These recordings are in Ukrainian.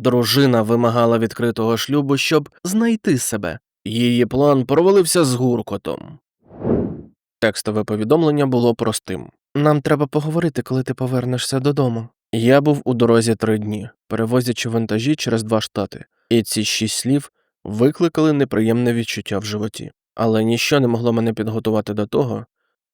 Дружина вимагала відкритого шлюбу, щоб знайти себе. Її план провалився з гуркотом. Текстове повідомлення було простим. Нам треба поговорити, коли ти повернешся додому. Я був у дорозі три дні, перевозячи вантажі через два штати, і ці шість слів викликали неприємне відчуття в животі. Але ніщо не могло мене підготувати до того,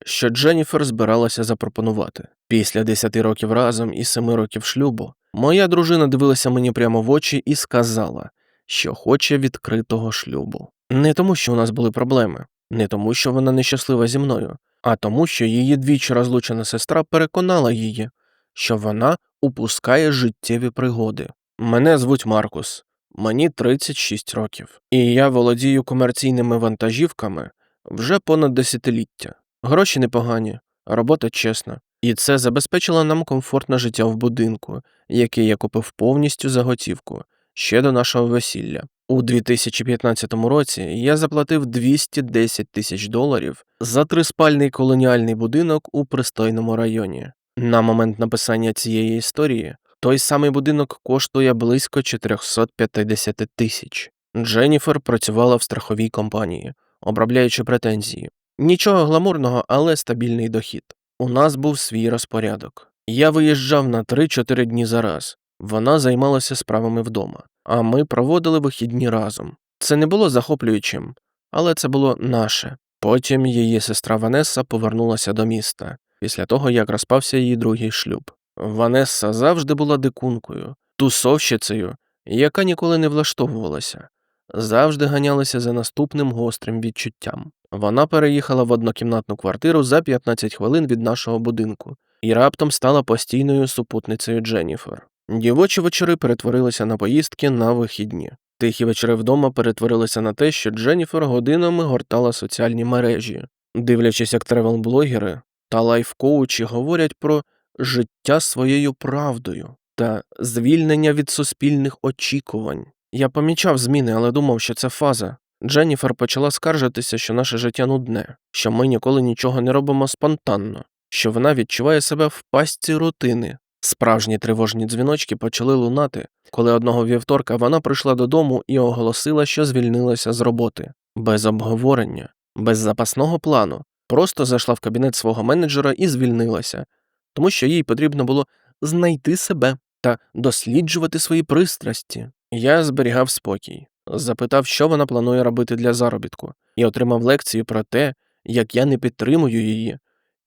що Дженніфер збиралася запропонувати. Після десяти років разом і семи років шлюбу моя дружина дивилася мені прямо в очі і сказала, що хоче відкритого шлюбу. Не тому, що у нас були проблеми, не тому, що вона нещаслива зі мною, а тому, що її двічі розлучена сестра переконала її, що вона упускає життєві пригоди. Мене звуть Маркус, мені 36 років, і я володію комерційними вантажівками вже понад десятиліття. Гроші непогані, робота чесна, і це забезпечило нам комфортне життя в будинку, який я купив повністю за готівку ще до нашого весілля. У 2015 році я заплатив 210 тисяч доларів за триспальний колоніальний будинок у пристойному районі. На момент написання цієї історії той самий будинок коштує близько 450 тисяч. Дженніфер працювала в страховій компанії, обробляючи претензії. Нічого гламурного, але стабільний дохід. У нас був свій розпорядок. Я виїжджав на 3-4 дні за раз. Вона займалася справами вдома, а ми проводили вихідні разом. Це не було захоплюючим, але це було наше. Потім її сестра Ванесса повернулася до міста після того, як розпався її другий шлюб. Ванесса завжди була дикункою, тусовщицею, яка ніколи не влаштовувалася, завжди ганялася за наступним гострим відчуттям. Вона переїхала в однокімнатну квартиру за 15 хвилин від нашого будинку і раптом стала постійною супутницею Дженніфер. Дівочі вечори перетворилися на поїздки на вихідні. Тихі вечори вдома перетворилися на те, що Дженніфер годинами гортала соціальні мережі, дивлячись, як тревел-блогери та лайф-коучі говорять про життя своєю правдою та звільнення від суспільних очікувань. Я помічав зміни, але думав, що це фаза. Дженніфер почала скаржитися, що наше життя нудне, що ми ніколи нічого не робимо спонтанно, що вона відчуває себе в пастці рутини. Справжні тривожні дзвіночки почали лунати, коли одного вівторка вона прийшла додому і оголосила, що звільнилася з роботи, без обговорення, без запасного плану, просто зайшла в кабінет свого менеджера і звільнилася, тому що їй потрібно було знайти себе та досліджувати свої пристрасті. Я зберігав спокій, запитав, що вона планує робити для заробітку, і отримав лекцію про те, як я не підтримую її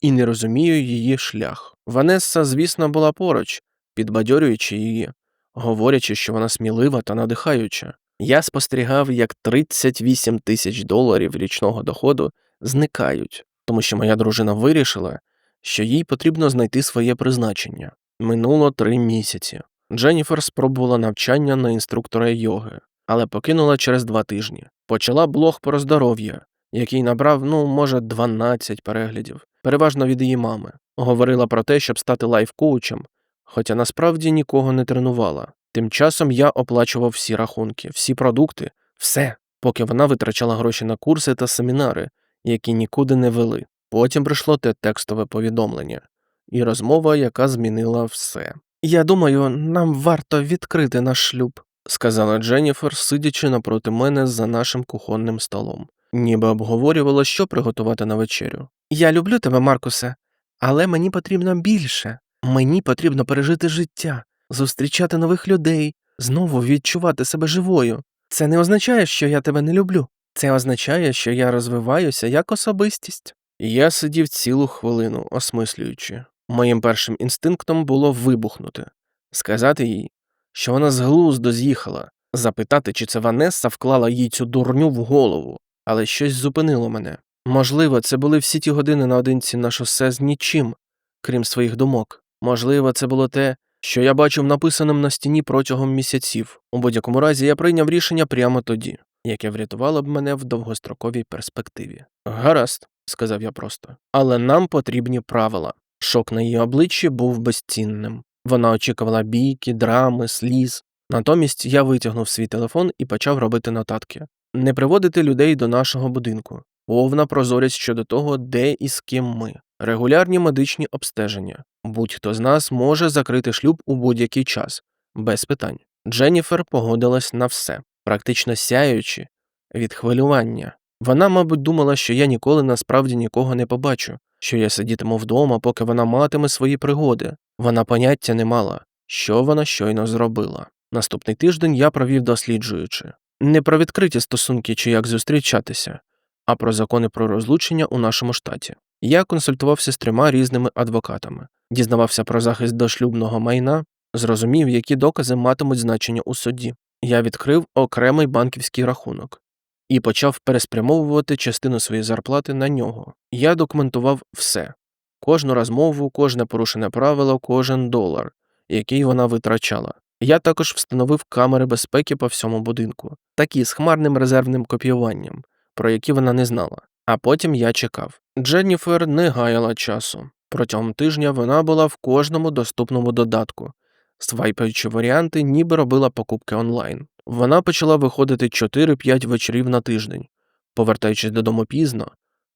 і не розумію її шлях. Ванесса, звісно, була поруч, підбадьорюючи її, говорячи, що вона смілива та надихаюча. Я спостерігав, як 38 тисяч доларів річного доходу зникають, тому що моя дружина вирішила, що їй потрібно знайти своє призначення. Минуло три місяці. Дженніфер спробувала навчання на інструктора йоги, але покинула через два тижні. Почала блог про здоров'я, який набрав, ну, може, 12 переглядів, переважно від її мами. Говорила про те, щоб стати лайф-коучем, хоча насправді нікого не тренувала. Тим часом я оплачував всі рахунки, всі продукти, все, поки вона витрачала гроші на курси та семінари, які нікуди не вели. Потім прийшло те текстове повідомлення і розмова, яка змінила все. Я думаю, нам варто відкрити наш шлюб, сказала Дженніфер, сидячи напроти мене за нашим кухонним столом, ніби обговорювала, що приготувати на вечерю. Я люблю тебе, Маркусе, але мені потрібно більше. Мені потрібно пережити життя, зустрічати нових людей, знову відчувати себе живою. Це не означає, що я тебе не люблю. Це означає, що я розвиваюся як особистість. Я сидів цілу хвилину, осмислюючи. Моїм першим інстинктом було вибухнути, сказати їй, що вона з глузду з'їхала, запитати, чи це Ванесса вклала їй цю дурню в голову, але щось зупинило мене. Можливо, це були всі ті години наодинці на шосе з нічим, крім своїх думок. Можливо, це було те, що я бачив написаним на стіні протягом місяців. У будь-якому разі я прийняв рішення прямо тоді, яке врятувало б мене в довгостроковій перспективі. Гаразд, сказав я просто, але нам потрібні правила. Шок на її обличчі був безцінним. Вона очікувала бійки, драми, сліз. Натомість я витягнув свій телефон і почав робити нотатки. Не приводити людей до нашого будинку, повна прозорість щодо того, де і з ким ми, регулярні медичні обстеження. Будь-хто з нас може закрити шлюб у будь-який час, без питань. Дженніфер погодилась на все, практично сяючи від хвилювання. Вона, мабуть, думала, що я ніколи насправді нікого не побачу, що я сидітиму вдома, поки вона матиме свої пригоди. Вона поняття не мала, що вона щойно зробила. Наступний тиждень я провів досліджуючи не про відкриті стосунки чи як зустрічатися, а про закони про розлучення у нашому штаті. Я консультувався з трьома різними адвокатами, дізнавався про захист дошлюбного майна, зрозумів, які докази матимуть значення у суді. Я відкрив окремий банківський рахунок і почав переспрямовувати частину своєї зарплати на нього. Я документував все кожну розмову, кожне порушене правило, кожен долар, який вона витрачала. Я також встановив камери безпеки по всьому будинку, такі з хмарним резервним копіюванням, про які вона не знала. А потім я чекав. Дженніфер не гаяла часу. Протягом тижня вона була в кожному доступному додатку, свайпаючи варіанти, ніби робила покупки онлайн. Вона почала виходити 4-5 вечорів на тиждень, повертаючись додому пізно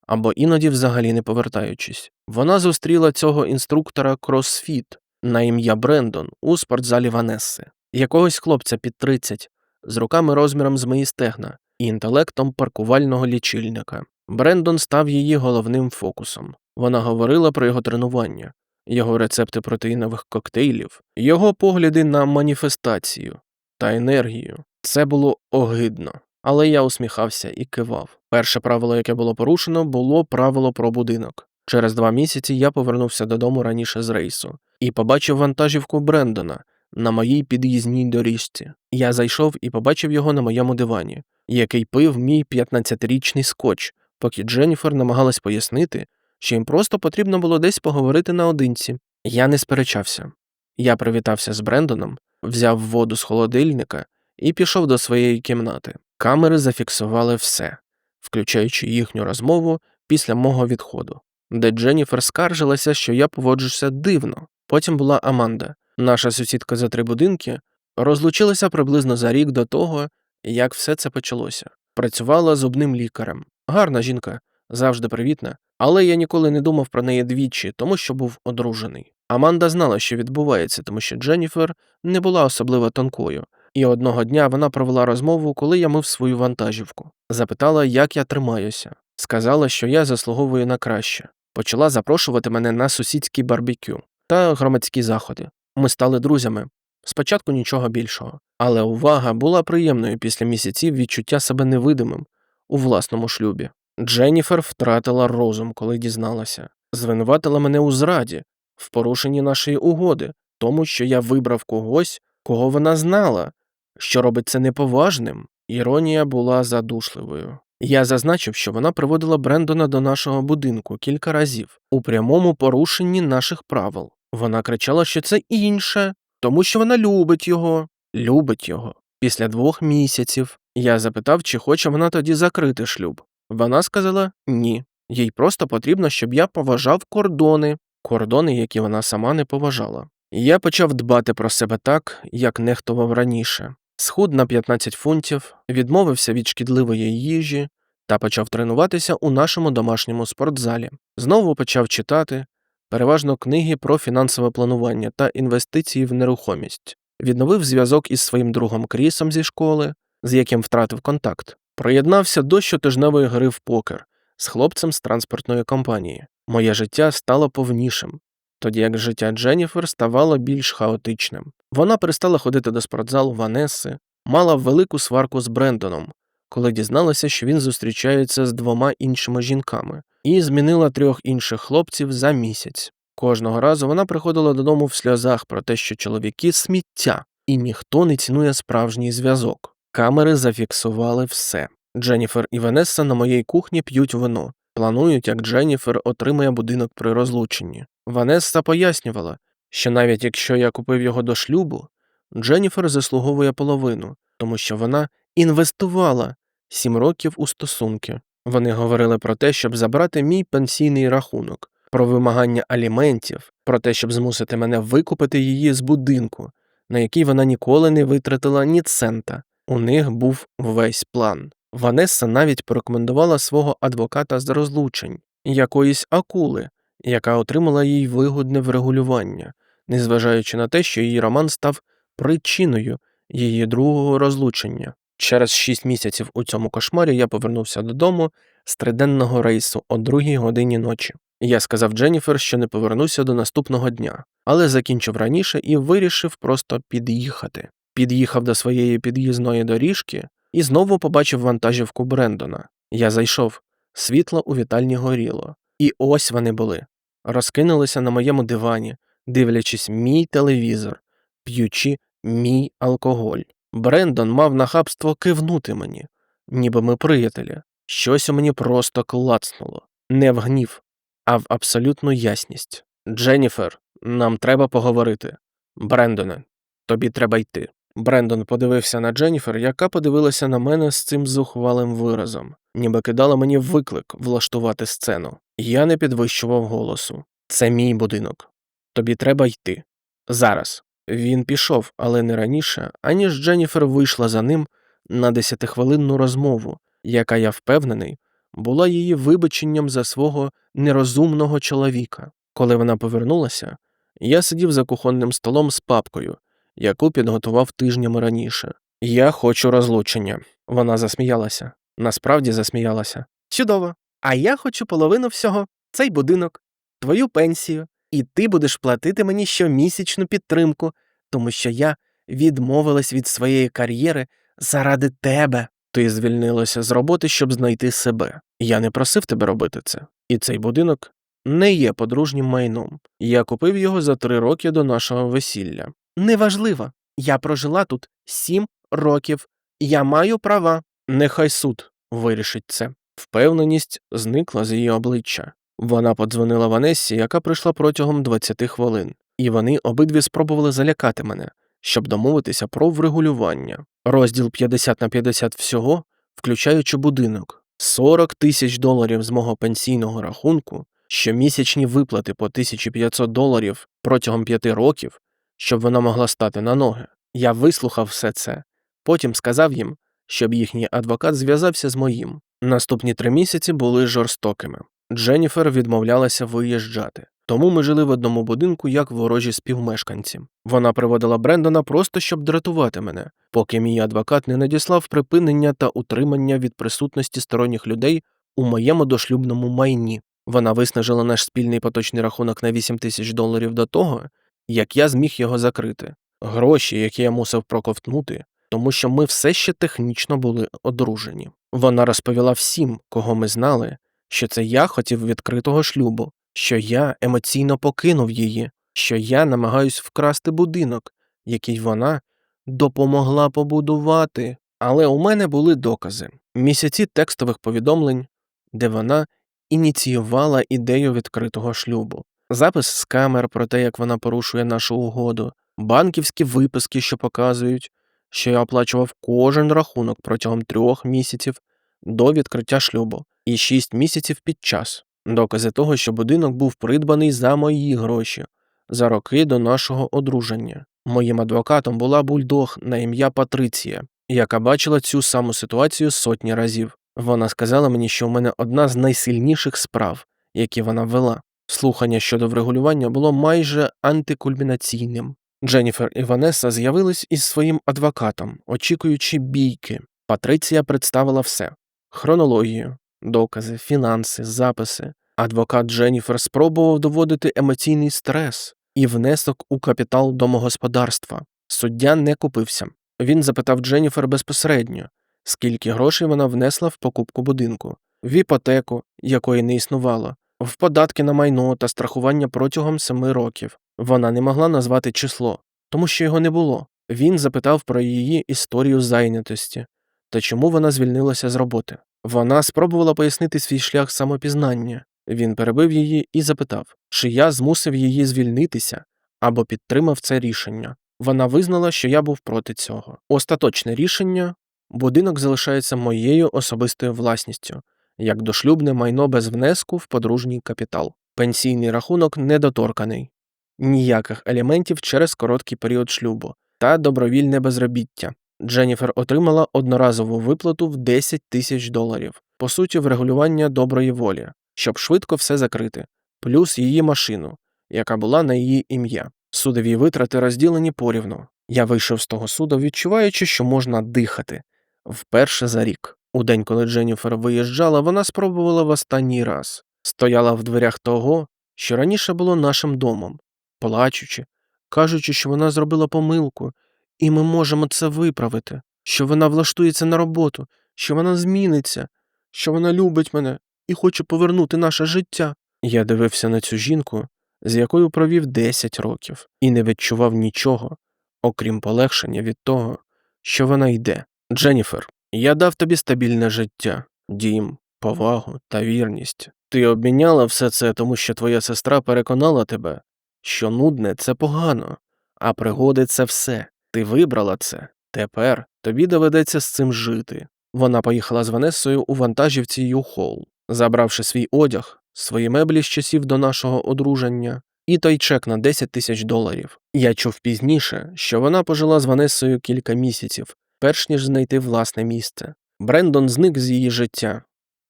або іноді взагалі не повертаючись. Вона зустріла цього інструктора кросфіт на ім'я Брендон у спортзалі Ванесси, якогось хлопця під 30, з руками розміром з мої стегна і інтелектом паркувального лічильника. Брендон став її головним фокусом. Вона говорила про його тренування, його рецепти протеїнових коктейлів, його погляди на маніфестацію та енергію. Це було огидно. Але я усміхався і кивав. Перше правило, яке було порушено, було правило про будинок. Через два місяці я повернувся додому раніше з рейсу і побачив вантажівку Брендона на моїй під'їзній доріжці. Я зайшов і побачив його на моєму дивані, який пив мій 15-річний скотч, поки Дженніфер намагалась пояснити, що їм просто потрібно було десь поговорити наодинці. Я не сперечався. Я привітався з Брендоном, взяв воду з холодильника і пішов до своєї кімнати. Камери зафіксували все, включаючи їхню розмову після мого відходу, де Дженніфер скаржилася, що я поводжуся дивно. Потім була Аманда, наша сусідка за три будинки, розлучилася приблизно за рік до того, як все це почалося. Працювала зубним лікарем. Гарна жінка, завжди привітна, але я ніколи не думав про неї двічі, тому що був одружений. Аманда знала, що відбувається, тому що Дженніфер не була особливо тонкою, і одного дня вона провела розмову, коли я мив свою вантажівку. Запитала, як я тримаюся. Сказала, що я заслуговую на краще. Почала запрошувати мене на сусідські барбекю та громадські заходи. Ми стали друзями. Спочатку нічого більшого, але увага була приємною після місяців відчуття себе невидимим у власному шлюбі. Дженніфер втратила розум, коли дізналася, звинуватила мене у зраді, в порушенні нашої угоди, тому що я вибрав когось, кого вона знала, що робить це неповажним. Іронія була задушливою. Я зазначив, що вона приводила Брендона до нашого будинку кілька разів у прямому порушенні наших правил. Вона кричала, що це інше, тому що вона любить його, любить його. Після двох місяців я запитав, чи хоче вона тоді закрити шлюб. Вона сказала ні. Їй просто потрібно, щоб я поважав кордони, кордони, які вона сама не поважала. Я почав дбати про себе так, як нехтував раніше. Схуд на 15 фунтів, відмовився від шкідливої їжі та почав тренуватися у нашому домашньому спортзалі. Знову почав читати, переважно книги про фінансове планування та інвестиції в нерухомість. Відновив зв'язок із своїм другом Крісом зі школи, з яким втратив контакт. Приєднався до щотижневої гри в покер з хлопцем з транспортної компанії. Моє життя стало повнішим, тоді як життя Дженніфер ставало більш хаотичним. Вона перестала ходити до спортзалу Ванеси, мала велику сварку з Брендоном, коли дізналася, що він зустрічається з двома іншими жінками, і змінила трьох інших хлопців за місяць. Кожного разу вона приходила додому в сльозах про те, що чоловіки сміття, і ніхто не цінує справжній зв'язок. Камери зафіксували все. Дженніфер і Ванесса на моїй кухні п'ють вино, планують, як Дженніфер отримає будинок при розлученні. Ванесса пояснювала, що навіть якщо я купив його до шлюбу, Дженніфер заслуговує половину, тому що вона інвестувала сім років у стосунки. Вони говорили про те, щоб забрати мій пенсійний рахунок, про вимагання аліментів, про те, щоб змусити мене викупити її з будинку, на який вона ніколи не витратила ні цента. У них був весь план. Ванесса навіть порекомендувала свого адвоката з розлучень, якоїсь акули, яка отримала їй вигодне врегулювання, незважаючи на те, що її роман став причиною її другого розлучення. Через шість місяців у цьому кошмарі я повернувся додому з триденного рейсу о другій годині ночі. Я сказав Дженніфер, що не повернуся до наступного дня, але закінчив раніше і вирішив просто під'їхати. Під'їхав до своєї під'їзної доріжки і знову побачив вантажівку Брендона. Я зайшов, світло у вітальні горіло. І ось вони були. Розкинулися на моєму дивані, дивлячись мій телевізор, п'ючи мій алкоголь. Брендон мав нахабство кивнути мені, ніби ми приятелі. Щось у мені просто клацнуло. Не в гнів, а в абсолютну ясність. Дженніфер, нам треба поговорити. Брендоне, тобі треба йти. Брендон подивився на Дженніфер, яка подивилася на мене з цим зухвалим виразом, ніби кидала мені виклик влаштувати сцену. Я не підвищував голосу. Це мій будинок. Тобі треба йти. Зараз. Він пішов, але не раніше, аніж Дженніфер вийшла за ним на десятихвилинну розмову, яка, я впевнений, була її вибаченням за свого нерозумного чоловіка. Коли вона повернулася, я сидів за кухонним столом з папкою, яку підготував тижнями раніше. Я хочу розлучення. Вона засміялася. Насправді засміялася. Чудово. А я хочу половину всього цей будинок, твою пенсію, і ти будеш платити мені щомісячну підтримку, тому що я відмовилась від своєї кар'єри заради тебе. Ти звільнилася з роботи, щоб знайти себе. Я не просив тебе робити це. І цей будинок не є подружнім майном. Я купив його за три роки до нашого весілля. Неважливо. Я прожила тут сім років. Я маю права. Нехай суд вирішить це. Впевненість зникла з її обличчя. Вона подзвонила Ванессі, яка прийшла протягом 20 хвилин, і вони обидві спробували залякати мене, щоб домовитися про врегулювання. Розділ 50 на 50 всього, включаючи будинок, 40 тисяч доларів з мого пенсійного рахунку, щомісячні виплати по 1500 доларів протягом п'яти років, щоб вона могла стати на ноги. Я вислухав все це, потім сказав їм, щоб їхній адвокат зв'язався з моїм. Наступні три місяці були жорстокими. Дженніфер відмовлялася виїжджати, тому ми жили в одному будинку як ворожі співмешканці. Вона приводила Брендона просто щоб дратувати мене, поки мій адвокат не надіслав припинення та утримання від присутності сторонніх людей у моєму дошлюбному майні. Вона виснажила наш спільний поточний рахунок на 8 тисяч доларів до того, як я зміг його закрити. Гроші, які я мусив проковтнути, тому що ми все ще технічно були одружені. Вона розповіла всім, кого ми знали, що це я хотів відкритого шлюбу, що я емоційно покинув її, що я намагаюсь вкрасти будинок, який вона допомогла побудувати. Але у мене були докази місяці текстових повідомлень, де вона ініціювала ідею відкритого шлюбу, запис з камер про те, як вона порушує нашу угоду, банківські виписки, що показують, що я оплачував кожен рахунок протягом трьох місяців до відкриття шлюбу і шість місяців під час, докази того, що будинок був придбаний за мої гроші за роки до нашого одруження. Моїм адвокатом була бульдог на ім'я Патриція, яка бачила цю саму ситуацію сотні разів. Вона сказала мені, що в мене одна з найсильніших справ, які вона вела. Слухання щодо врегулювання було майже антикульмінаційним. Дженніфер і Ванеса з'явились із своїм адвокатом, очікуючи бійки. Патриція представила все хронологію, докази, фінанси, записи. Адвокат Дженніфер спробував доводити емоційний стрес і внесок у капітал домогосподарства. Суддя не купився. Він запитав Дженніфер безпосередньо, скільки грошей вона внесла в покупку будинку, в іпотеку, якої не існувало, в податки на майно та страхування протягом семи років. Вона не могла назвати число, тому що його не було. Він запитав про її історію зайнятості та чому вона звільнилася з роботи. Вона спробувала пояснити свій шлях самопізнання. Він перебив її і запитав, чи я змусив її звільнитися або підтримав це рішення. Вона визнала, що я був проти цього. Остаточне рішення будинок залишається моєю особистою власністю, як дошлюбне майно без внеску в подружній капітал. Пенсійний рахунок недоторканий, ніяких елементів через короткий період шлюбу та добровільне безробіття. Дженніфер отримала одноразову виплату в 10 тисяч доларів, по суті, врегулювання доброї волі, щоб швидко все закрити, плюс її машину, яка була на її ім'я. Судові витрати розділені порівну. Я вийшов з того суду, відчуваючи, що можна дихати. Вперше за рік. У день, коли Дженніфер виїжджала, вона спробувала в останній раз. Стояла в дверях того, що раніше було нашим домом, плачучи, кажучи, що вона зробила помилку, і ми можемо це виправити, що вона влаштується на роботу, що вона зміниться, що вона любить мене і хоче повернути наше життя. Я дивився на цю жінку, з якою провів 10 років, і не відчував нічого, окрім полегшення від того, що вона йде. Дженніфер, я дав тобі стабільне життя, дім, повагу та вірність. Ти обміняла все це, тому що твоя сестра переконала тебе, що нудне це погано, а пригоди це все. Ти вибрала це. Тепер тобі доведеться з цим жити. Вона поїхала з Ванесою у вантажівці Юхол, забравши свій одяг, свої меблі з часів до нашого одруження, і той чек на 10 тисяч доларів. Я чув пізніше, що вона пожила з Ванесою кілька місяців, перш ніж знайти власне місце. Брендон зник з її життя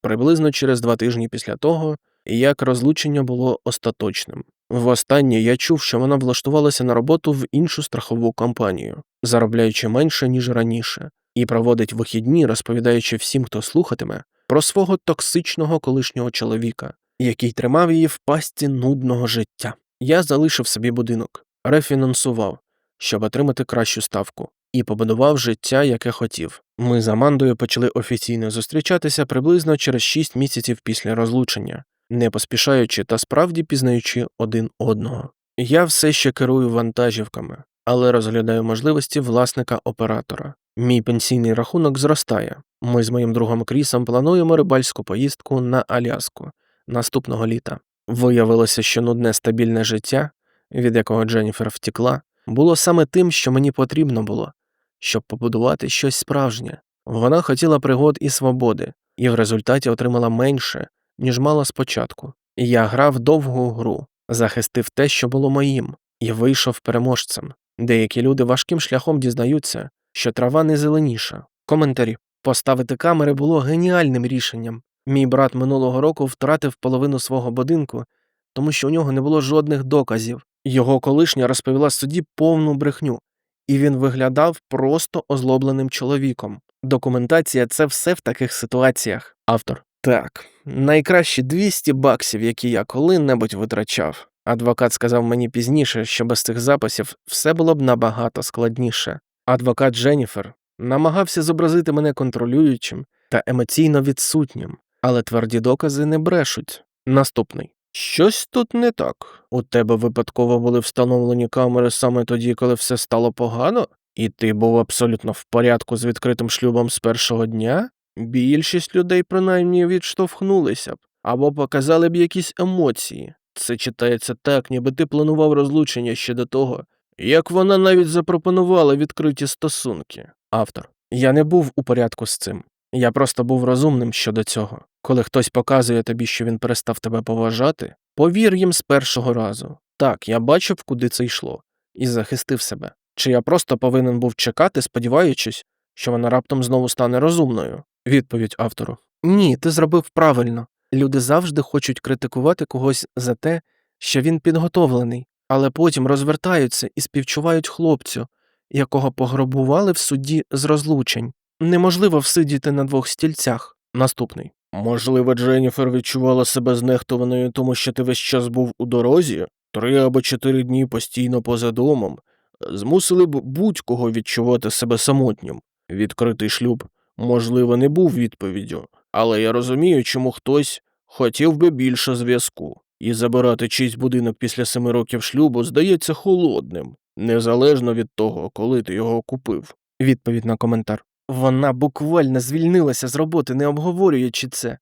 приблизно через два тижні після того, як розлучення було остаточним. Востаннє я чув, що вона влаштувалася на роботу в іншу страхову компанію, заробляючи менше, ніж раніше, і проводить вихідні, розповідаючи всім, хто слухатиме, про свого токсичного колишнього чоловіка, який тримав її в пастці нудного життя. Я залишив собі будинок, рефінансував, щоб отримати кращу ставку, і побудував життя, яке хотів. Ми з Амандою почали офіційно зустрічатися приблизно через 6 місяців після розлучення, не поспішаючи та справді пізнаючи один одного. Я все ще керую вантажівками, але розглядаю можливості власника оператора. Мій пенсійний рахунок зростає. Ми з моїм другом Крісом плануємо рибальську поїздку на Аляску наступного літа. Виявилося, що нудне стабільне життя, від якого Дженніфер втекла, було саме тим, що мені потрібно було, щоб побудувати щось справжнє. Вона хотіла пригод і свободи, і в результаті отримала менше, ніж мала спочатку. Я грав довгу гру, захистив те, що було моїм, і вийшов переможцем. Деякі люди важким шляхом дізнаються, що трава не зеленіша. Коментарі поставити камери було геніальним рішенням. Мій брат минулого року втратив половину свого будинку, тому що у нього не було жодних доказів. Його колишня розповіла судді повну брехню, і він виглядав просто озлобленим чоловіком. Документація це все в таких ситуаціях. Автор. Так, найкращі 200 баксів, які я коли-небудь витрачав. Адвокат сказав мені пізніше, що без цих записів все було б набагато складніше. Адвокат Дженніфер намагався зобразити мене контролюючим та емоційно відсутнім, але тверді докази не брешуть. Наступний. Щось тут не так. У тебе випадково були встановлені камери саме тоді, коли все стало погано, і ти був абсолютно в порядку з відкритим шлюбом з першого дня? Більшість людей принаймні відштовхнулися б або показали б якісь емоції. Це читається так, ніби ти планував розлучення ще до того, як вона навіть запропонувала відкриті стосунки. Автор. Я не був у порядку з цим. Я просто був розумним щодо цього. Коли хтось показує тобі, що він перестав тебе поважати, повір їм з першого разу. Так, я бачив, куди це йшло, і захистив себе. Чи я просто повинен був чекати, сподіваючись, що вона раптом знову стане розумною? Відповідь автору. Ні, ти зробив правильно. Люди завжди хочуть критикувати когось за те, що він підготовлений, але потім розвертаються і співчувають хлопцю, якого пограбували в суді з розлучень. Неможливо всидіти на двох стільцях. Наступний. Можливо, Дженніфер відчувала себе знехтованою, тому що ти весь час був у дорозі, три або чотири дні постійно поза домом, змусили б будь-кого відчувати себе самотнім. Відкритий шлюб, можливо, не був відповіддю, але я розумію, чому хтось хотів би більше зв'язку, і забирати чийсь будинок після семи років шлюбу здається холодним, незалежно від того, коли ти його купив. Відповідь на коментар. Вона буквально звільнилася з роботи, не обговорюючи це,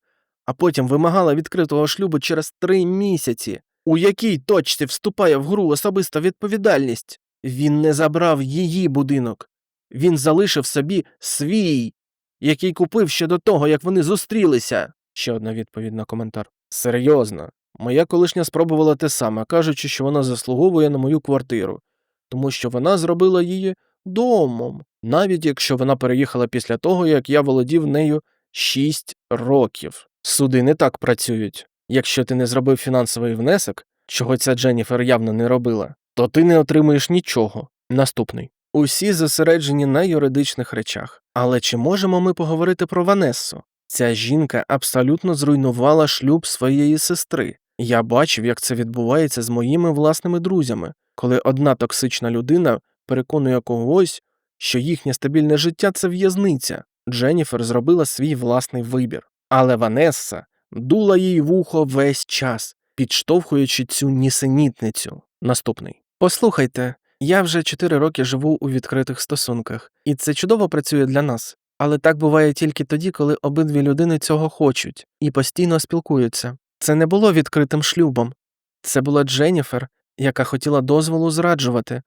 а потім вимагала відкритого шлюбу через три місяці, у якій точці вступає в гру особиста відповідальність. Він не забрав її будинок, він залишив собі свій, який купив ще до того, як вони зустрілися. Ще одна відповідь на коментар. Серйозно, моя колишня спробувала те саме, кажучи, що вона заслуговує на мою квартиру, тому що вона зробила її домом, навіть якщо вона переїхала після того, як я володів нею 6 років. Суди не так працюють. Якщо ти не зробив фінансовий внесок, чого ця Дженніфер явно не робила, то ти не отримуєш нічого. Наступний. Усі зосереджені на юридичних речах. Але чи можемо ми поговорити про Ванессу? Ця жінка абсолютно зруйнувала шлюб своєї сестри. Я бачив, як це відбувається з моїми власними друзями, коли одна токсична людина переконує когось, що їхнє стабільне життя це в'язниця. Дженніфер зробила свій власний вибір. Але Ванесса дула їй в ухо весь час, підштовхуючи цю нісенітницю. Наступний. Послухайте, я вже чотири роки живу у відкритих стосунках, і це чудово працює для нас. Але так буває тільки тоді, коли обидві людини цього хочуть і постійно спілкуються. Це не було відкритим шлюбом. Це була Дженніфер, яка хотіла дозволу зраджувати,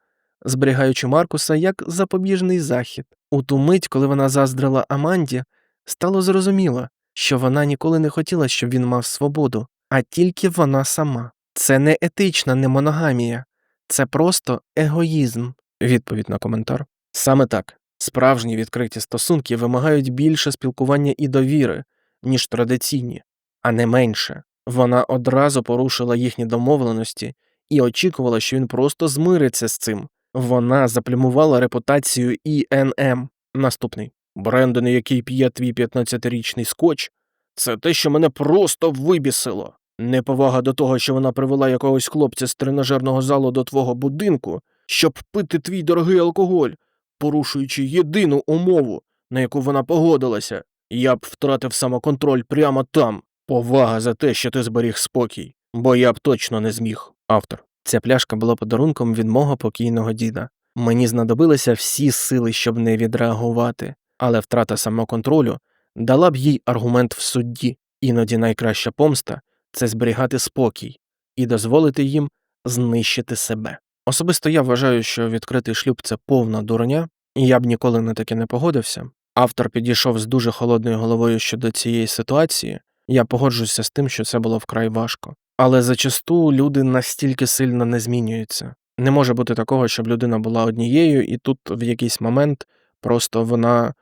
зберігаючи Маркуса як запобіжний захід. У ту мить, коли вона заздрила Аманді, стало зрозуміло, що вона ніколи не хотіла, щоб він мав свободу, а тільки вона сама. Це не етична немоногамія, це просто егоїзм. Відповідь на коментар. Саме так. Справжні відкриті стосунки вимагають більше спілкування і довіри, ніж традиційні, а не менше. Вона одразу порушила їхні домовленості і очікувала, що він просто змириться з цим. Вона заплюмувала репутацію ІНМ. Наступний Брендон, який п'є твій 15-річний скотч, це те, що мене просто вибісило. Неповага до того, що вона привела якогось хлопця з тренажерного залу до твого будинку, щоб пити твій дорогий алкоголь, порушуючи єдину умову, на яку вона погодилася. Я б втратив самоконтроль прямо там. Повага за те, що ти зберіг спокій, бо я б точно не зміг. Автор. Ця пляшка була подарунком від мого покійного діда. Мені знадобилися всі сили, щоб не відреагувати, але втрата самоконтролю дала б їй аргумент в судді. Іноді найкраща помста це зберігати спокій і дозволити їм знищити себе. Особисто я вважаю, що відкритий шлюб це повна дурня, і я б ніколи на таке не погодився. Автор підійшов з дуже холодною головою щодо цієї ситуації. Я погоджуюся з тим, що це було вкрай важко. Але зачасту люди настільки сильно не змінюються. Не може бути такого, щоб людина була однією, і тут в якийсь момент просто вона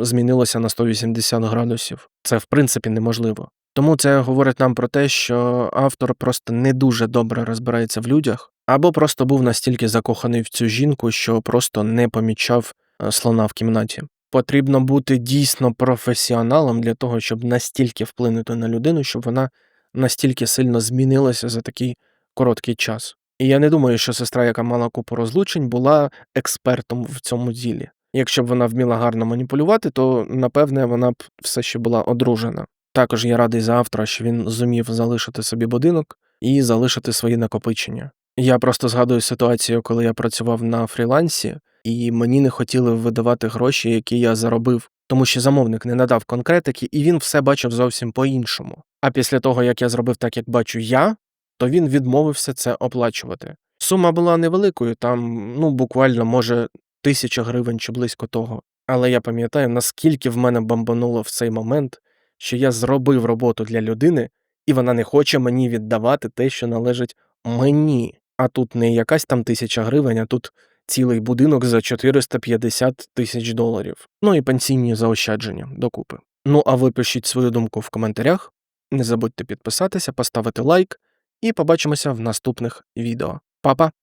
змінилася на 180 градусів. Це в принципі неможливо. Тому це говорить нам про те, що автор просто не дуже добре розбирається в людях, або просто був настільки закоханий в цю жінку, що просто не помічав е, слона в кімнаті. Потрібно бути дійсно професіоналом для того, щоб настільки вплинути на людину, щоб вона настільки сильно змінилася за такий короткий час. І я не думаю, що сестра, яка мала купу розлучень, була експертом в цьому ділі. Якщо б вона вміла гарно маніпулювати, то напевне вона б все ще була одружена. Також я радий за автора, що він зумів залишити собі будинок і залишити свої накопичення. Я просто згадую ситуацію, коли я працював на фрілансі, і мені не хотіли видавати гроші, які я заробив, тому що замовник не надав конкретики, і він все бачив зовсім по-іншому. А після того, як я зробив так, як бачу я, то він відмовився це оплачувати. Сума була невеликою, там, ну, буквально, може, тисяча гривень чи близько того. Але я пам'ятаю, наскільки в мене бомбануло в цей момент, що я зробив роботу для людини, і вона не хоче мені віддавати те, що належить мені. А тут не якась там тисяча гривень, а тут цілий будинок за 450 тисяч доларів. Ну і пенсійні заощадження докупи. Ну а ви пишіть свою думку в коментарях. Не забудьте підписатися, поставити лайк, і побачимося в наступних відео. Па-па!